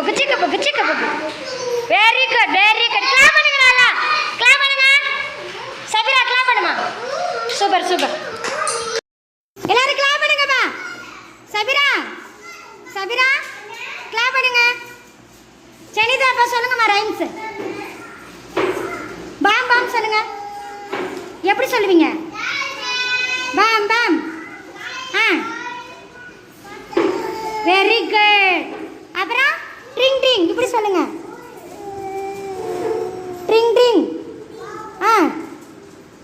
பக்கு சிக்க பக்கு சிக்க பக்கு very good very good clap பண்ணுங்க ராதா. கிளாப் பண்ணுங்க. சபிரா கிளாப் பண்ணுமா? சூப்பர் சூப்பர் எல்லாரும் கிளாப் பண்ணுங்கப்பா. சபிரா சபிரா கிளாப் பண்ணுங்க. சனிதாப்பா சொல்லுங்கம்மா ரைம்ஸ் பாம் பாம் சொல்லுங்க. எப்படி சொல்லுவீங்க? பாம் பாம். ஆ. வெரி குட் அப்புறம்? ட்ரிங் ட்ரிங் இப்படி சொல்லுங்க. ட்ரிங் ட்ரிங் ஆ.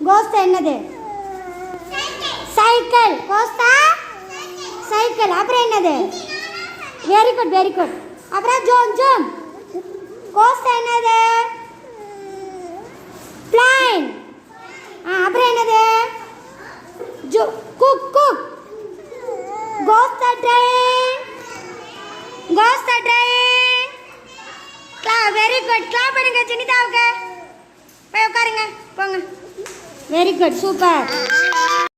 கோஸ்தா என்னது? சைக்கிள் கோஸ்தா சைக்கிள் அப்புறம் என்னது? வெரி குட் வெரி குட் அப்புறம் ஜோம் ஜோம். கோஸ்தா என்னது? வெரி குட் கிளாப் பண்ணுங்க சினிதாவுக்கு. போய் உட்காருங்க போங்க. Very good super